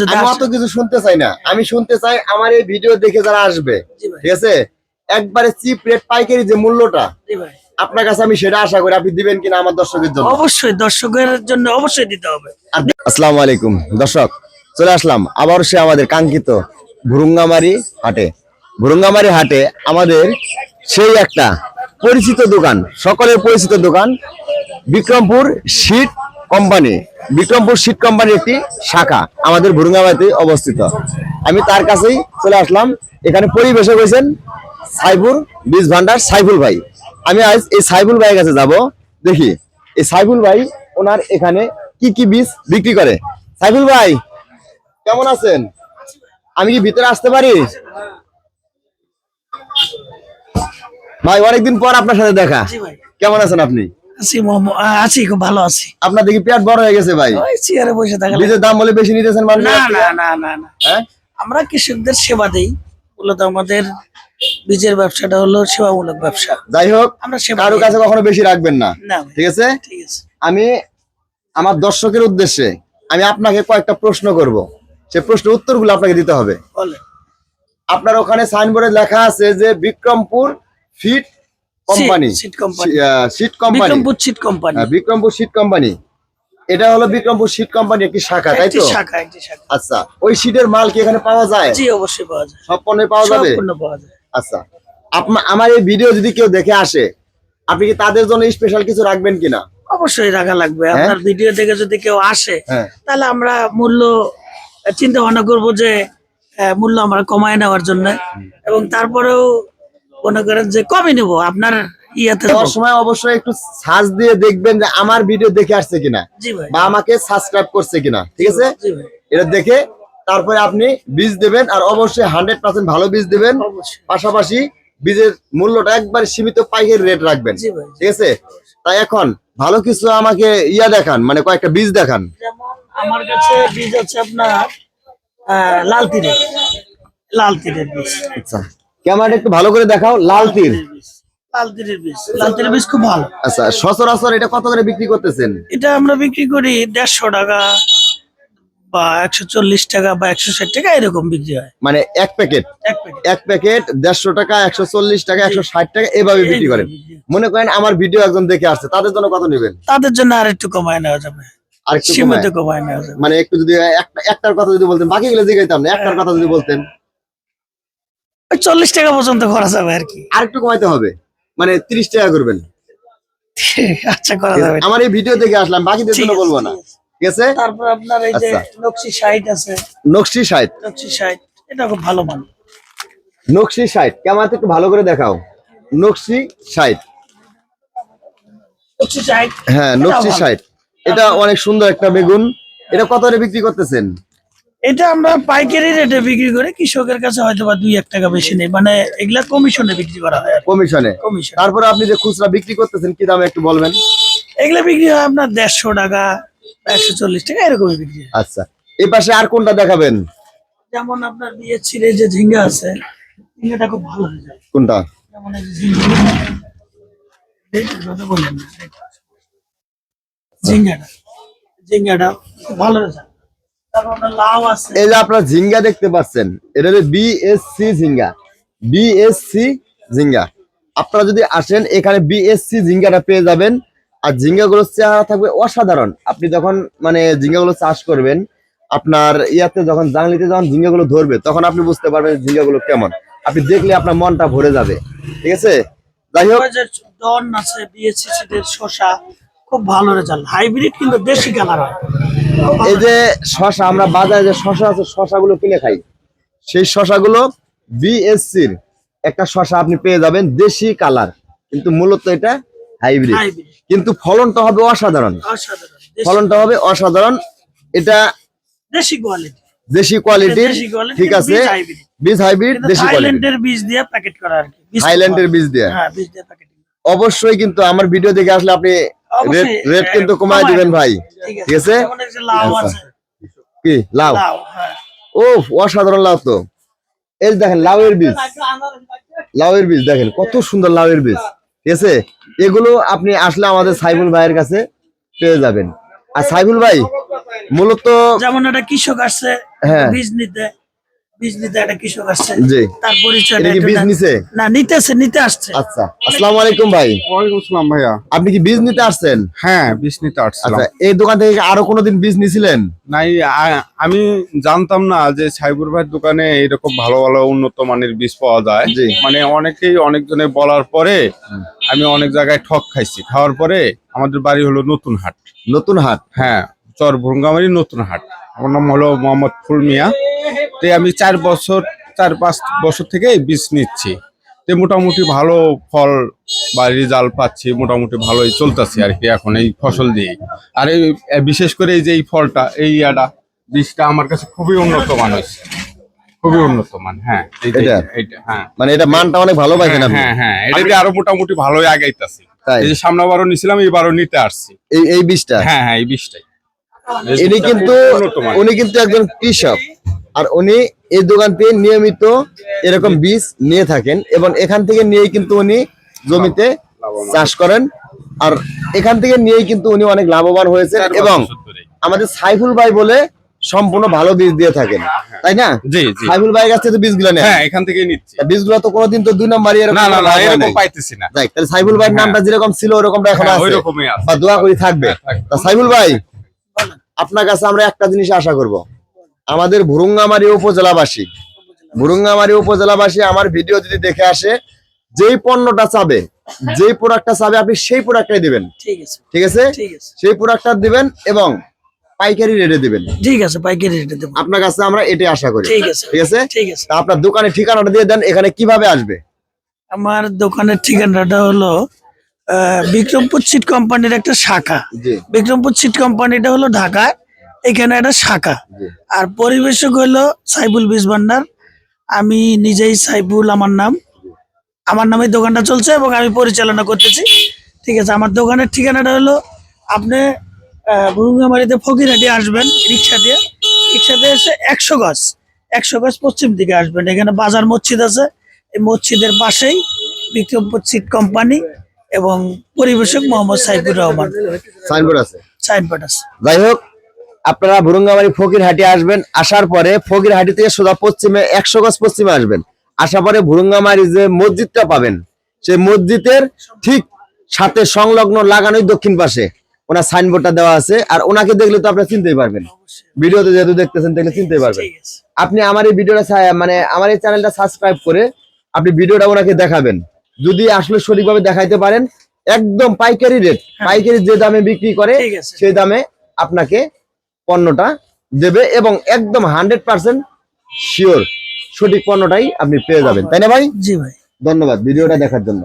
যদি আমি অত কিছু শুনতে চাই না। আমি শুনতে চাই আমার এই ভিডিও দেখে যারা আসবে ঠিক আছে? একবারে চিপ রেট পাইকারি যে মূল্যটা আপনার কাছে আমি সেটা আশা করি আপনি দিবেন কিনা আমার দর্শকের জন্য। অবশ্যই দর্শকের জন্য অবশ্যই দিতে হবে। আসসালামু আলাইকুম দর্শক চলে আসলাম। আবার সে আমাদের কাঙ্ক্ষিত ভুরুঙ্গামারি হাটে। ভুরুঙ্গামারি হাটে আমাদের সেই একটা পরিচিত দোকান সকলের পরিচিত দোকান Bikrampur sheet company Bikrampur sheet কোম্পানির একটি শাখা আমাদের ভুরুঙ্গামারিতে অবস্থিত। আমি তার কাছেই চলে আসলাম। এখানে পরিবেশে হয়েছেন সাইফুল বীজ ভান্ডার সাইফুল ভাই। আমি আজ এই সাইফুল ভাইয়ের কাছে যাব। দেখি এই সাইফুল ভাই ওনার এখানে কি কি বীজ বিক্রি করে? সাইফুল ভাই কেমন আছেন? আমি কি ভিতরে আসতে পারি? ভাই অনেকদিন পর আপনার সাথে দেখা। কেমন আছেন আপনি? আছি আছি খুব ভালো আছি। আপনার দেখি পেট বড় হয়ে গেছে ভাই। ওই চেয়ারে বসে বীজের দাম বলে বেশি নিতেছেন মানুষ না না না না না। হ্যাঁ? আমরা কৃষকদের সেবা দেই। মূলত আমাদের বীজের ব্যবসাটা হলো সেবামূলক ব্যবসা। যাই হোক আমরা কারও কাছে কখনো বেশি রাখবেন না। ঠিক আছে? ঠিক আছে। আমি আমার দর্শকের উদ্দেশ্যে আমি আপনাকে কয়েকটা প্রশ্ন করব। সে প্রশ্নের উত্তরগুলো আপনাকে দিতে হবে। আপনার ওখানে সাইনবোর্ডে লেখা আছে যে Bikrampur fit company sheet company sheet Bikrampur sheet company হ্যাঁ, বিক্রমপুর শীট কোম্পানি এটা হলো বিক্রমপুর শীট কোম্পানি একটি শাখা তাই তো? শাখা একটি শাখা। আচ্ছা ওই শীটের মাল কি এখানে পাওয়া যায়? জি অবশ্যই পাওয়া যায়। সব পণ্যে পাওয়া যাবে? সম্পূর্ণ পাওয়া যায়। আচ্ছা আপনা- আমার এই ভিডিও যদি কেউ দেখে আসে আপনি কি তাদের জন্য স্পেশাল কিছু রাখবেন কিনা? অবশ্যই রাখা লাগবে। হ্যাঁ? আপনার ভিডিও দেখে যদি কেউ আসে হ্যাঁ। তাহলে আমরা মূল্য চিন্তা ভাবনা করব যে মূল্য আমরা কমায় নেওয়ার জন্য। এবং তারপরেও মনে করেন যে কমই নেব আপনার ইয়াতে দেওয়ার সময় অবশ্যই একটু সার্চ দিয়ে দেখবেন যে আমার ভিডিও দেখে আসছে কিনা বা আমাকে সাবস্ক্রাইব করছে কিনা ঠিক আছে? এটা দেখে তারপরে আপনি বীজ দেবেন আর অবশ্যই হান্ড্রেড পার্সেন্ট ভালো বীজ দেবেন। পাশাপাশি বীজের মূল্যটা একবার সীমিত পাইকারি রেট রাখবেন ঠিক আছে? তাই এখন ভালো কিছু আমাকে ইয়া দেখান মানে কয়েকটা বীজ দেখান। আমার কাছে বীজ আছে আপনার লাল তীরের লাল তীরের বীজ। আচ্ছা। ক্যামেরাটা একটু ভালো করে দেখাও লাল তীর খুব ভালো। আচ্ছা সচরাচর এটা কত করে বিক্রি করতেছেন? এটা আমরা বিক্রি করি দেড়শো টাকা বা একশো চল্লিশ টাকা বা একশো ষাট টাকা এরকম বিক্রি হয়। মানে এক প্যাকেট? এক প্যাকেট। দেড়শো টাকা একশো চল্লিশ টাকা একশো ষাট টাকা এভাবে বিক্রি করেন। মনে করেন আমার ভিডিও একজন দেখে আসছে তাদের জন্য কত নেবেন? তাদের জন্য আর একটু কমায় নেওয়া যাবে। আর একটু কমায়। নেওয়া যাবে। মানে একটু যদি একটার কথা যদি বলতেন বাকি বাকিগুলো জিগাইতাম না একটার কথা যদি বলতেন। ওই চল্লিশ টাকা পর্যন্ত খরচ হবে আর কি। আর একটু কমাইতে হবে। মানে তিরিশ টাকা করবেন। আচ্ছা করা যাবে। আমার এই ভিডিও দেখে আসলাম বাকিদের জন্য বলব না। ঠিক আছে। তারপর আপনার এই যে আচ্ছা। নকশি সাইট আছে। নকশি সাইট নকশি সাইট এটা খুব ভালো মান নকশি সাইট ক্যামেরাতে একটু ভালো করে দেখাও। নকশি সাইট নকশি সাইট হ্যাঁ নকশি। সাইট এটা অনেক সুন্দর একটা বেগুন। এটা কত করে বিক্রি করতেছেন? এটা আমরা পাইকারি রেটে বিক্রি করে কৃষকের কাছে হয়তো বা দুই এক টাকা বেশি নেই। মানে এগুলা কমিশনে বিক্রি করা হয় কমিশনে কমিশন তারপরে আপনি যে খুচরা বিক্রি করতেছেন কি দামে একটু বলবেন? এগুলা বিক্রি হয় আপনার দেড়শো টাকা একশো চল্লিশ টাকা এরকমই বিক্রি হয়। আচ্ছা। এই পাশে আর কোনটা দেখাবেন? যেমন আপনার বিয়ে ছিঁড়ে যে ঝিঙ্গা আছে ঝিঙ্গাটা খুব ভালো হয়ে যায়। কোনটা? যেমন এই ঝিঙ্গা। ঝিঙ্গাটা ঝিঙ্গাটা খুব ভালো হয়ে যায় তারপর আপনার লাউ আছে এই যে আপনারা ঝিঙ্গা দেখতে পাচ্ছেন এটা হচ্ছে বিএসসি ঝিঙ্গা। বিএসসি ঝিঙ্গা। আপনারা যদি আসেন এখানে বিএসসি ঝিঙ্গাটা পেয়ে যাবেন। আর ঝিঙ্গাগুলোর চেহারা থাকবে অসাধারণ। আপনি যখন মানে ঝিঙ্গাগুলো চাষ করবেন আপনার ইয়াতে যখন জাংলিতে যখন ঝিঙ্গাগুলো ধরবে তখন আপনি বুঝতে পারবেন ঝিঙ্গাগুলো কেমন। আপনি দেখলে আপনার মনটা ভরে যাবে। ঠিক আছে? যাই হোক। ওই আছে বিএসসি শসা। খুব ভালো রেজাল্ট হাইব্রিড কিন্তু দেশি কালার হয়। এই যে শশা আমরা বাজারে যে শশা আছে শশাগুলো কিনে খাই। সেই শশাগুলো বিএসসির একটা শশা আপনি পেয়ে যাবেন দেশি কালার কিন্তু মূলত এটা হাইব্রিড। কিন্তু ফলনটা হবে অসাধারণ। অসাধারণ ফলনটা হবে অসাধারণ। এটা দেশি কোয়ালিটি দেশি কোয়ালিটির ঠিক আছে বীজ হাইব্রিড। দেশি কোয়ালিটি থাইল্যান্ডের বীজ দিয়ে প্যাকেট করা আর কি বীজ থাইল্যান্ডের বীজ দিয়ে। হ্যাঁ বীজ দিয়ে প্যাকেটিং অবশ্যই কিন্তু আমার ভিডিও দেখে আসলে আপনি রেট কিন্তু কমায় দিবেন ভাই। ঠিক আছে। লাউ কি? লাউ? লাউ হ্যাঁ। ও অসাধারণ লাউ তো। এই দেখেন লাউয়ের বীজ। লাউয়ের বীজ দেখেন কত সুন্দর লাউয়ের বীজ। ঠিক আছে? এগুলো আপনি আসলে আমাদের সাইফুল ভাইয়ের কাছে পেয়ে যাবেন। আর সাইফুল ভাই মূলত যেমন একটা কৃষক আসছে হ্যাঁ। বীজ নিতে। আপনি কি বীজ নিতে আসছেন? হ্যাঁ বীজ নিতে আসছিলাম। আচ্ছা এই দোকান থেকে আরও কোনোদিন বীজ নিছিলেন নাই আমি জানতাম না যে সাইবুর ভাইয়ের দোকানে এরকম ভালো ভালো উন্নত মানের বীজ পাওয়া যায়। মানে অনেকেই অনেকজনে বলার পরে আমি অনেক জায়গায় ঠক খাইছি। খাওয়ার পরে আমাদের বাড়ি হলো নতুন হাট। নতুন হাট? হ্যাঁ চর ভুঙ্গামারি নতুন হাট। আমার নাম হলো মোহাম্মদ ফুল মিয়া। তো আমি চার বছর চার পাঁচ বছর থেকে বীজ নিচ্ছি। তো মোটামুটি ভালো ফল বা রেজাল্ট পাচ্ছি মোটামুটি ভালোই চলতেছে আর কি এখন এই ফসল দিয়ে আর এই বিশেষ করে এই যে এই ফলটা এই ইয়াটা বীজটা আমার কাছে খুবই উন্নত মান হয়েছে। খুবই উন্নত মান হ্যাঁ এটা? হ্যাঁ। মানে এটা মানটা অনেক ভালো পাইছেন আপনি? হ্যাঁ হ্যাঁ এটা দিয়ে আরও মোটামুটি ভালোই আগাইতেছি। এই যে সামনেবারও নিছিলাম এইবারও নিতে আসছি। এই এই বীজটা? হ্যাঁ হ্যাঁ এই বীজটাই। ইনি কিন্তু উনি কিন্তু একজন কৃষক। আর উনি এই দোকান থেকে নিয়মিত এরকম বীজ নিয়ে থাকেন এবং এখান থেকে নিয়েই কিন্তু উনি জমিতে চাষ করেন। আর এখান থেকে নিয়েই কিন্তু উনি অনেক লাভবান হয়েছেন এবং আমাদের সাইফুল ভাই বলে সম্পূর্ণ ভালো বীজ দিয়ে থাকেন। তাই না? জি জি। সাইফুল ভাইয়ের কাছ থেকে তো বীজগুলো নেয় হ্যাঁ এখান থেকেই নিচ্ছি। বীজগুলো তো কোনোদিন তো দুই নম্বরই এরকম না না না এরকম পাইতেছি না। তাহলে সাইফুল ভাইয়ের নামটা যেরকম ছিল ওরকমটা এখন হ্যাঁ, আছে। ওইরকমই আছে। বা দোয়া করি থাকবে। হ্যাঁ, থাকবে। তা সাইফুল ভাই আপনার কাছে আমরা একটা জিনিস আশা করব। আমাদের ভুরুঙ্গামারি উপজেলাবাসী। ভুরুঙ্গামারি উপজেলাবাসী আমার ভিডিও যদি দেখে আসে যেই পণ্যটা চাবে যেই প্রোডাক্টটা চাবে আপনি সেই প্রোডাক্টটাই দিবেন। ঠিক আছে। ঠিক আছে? সেই প্রোডাক্টটা দিবেন এবং পাইকারি রেটে দিবেন। ঠিক আছে পাইকারি রেটে দেবো। আপনার কাছে আমরা এটাই আশা করি। ঠিক আছে। ঠিক আছে? ঠিক আছে। আপনার দোকানের ঠিকানাটা দিয়ে দেন এখানে কীভাবে আসবে? আমার দোকানের ঠিকানাটা হলো বিক্রমপুর সিট কোম্পানির একটা শাখা। বিক্রমপুর সিট কোম্পানিটা হলো ঢাকায় এখানে একটা শাখা। আর পরিবেশক হলো সাইবুল বিজ ভান্ডার। আমি নিজেই সাইবুল আমার নাম। আমার নামে দোকানটা চলছে এবং আমি পরিচালনা করতেছি। ঠিক আছে আমার দোকানের ঠিকানাটা হলো আপনি ভুরুঙ্গামারিতে ফকিরহাটি আসবেন রিক্সা দিয়ে। রিক্সা দিয়ে এসে একশো গজ একশো গজ পশ্চিম দিকে আসবেন। এখানে বাজার মসজিদ আছে। এই মসজিদের পাশেই বিক্রমপুর সিট কোম্পানি এবং পরিবেশক মোহাম্মদ সাইফুর রহমান। সাইনবোর্ড আছে। সাইনবোর্ড আছে। যাই হোক আপনারা ভুরুঙ্গামারি ফকিরহাটি আসবেন আসার পরে ফকিরহাটি থেকে সোজা পশ্চিমে একশো গজ পশ্চিমে আসবেন। আসার পরে ভুরুঙ্গামারি যে মসজিদটা পাবেন সেই মসজিদের ঠিক সাথে সংলগ্ন লাগানোই দক্ষিণ পাশে। ওনার সাইনবোর্ডটা দেওয়া আছে আর ওনাকে দেখলে তো আপনারা চিনতেই পারবেন। ভিডিওতে যেহেতু দেখতেছেন দেখলে চিনতেই পারবেন। আপনি আমার এই ভিডিওটা মানে আমার এই চ্যানেলটা সাবস্ক্রাইব করে আপনি ভিডিওটা ওনাকে দেখাবেন। যদি আসলে সঠিকভাবে দেখাইতে পারেন একদম পাইকারি রেট পাইকারি যে দামে বিক্রি করে সেই দামে আপনাকে পণ্যটা দেবে এবং একদম হান্ড্রেড পার্সেন্ট শিওর সঠিক পণ্যটাই আপনি পেয়ে যাবেন। তাই না ভাই? জি ভাই। ধন্যবাদ ভিডিওটা দেখার জন্য।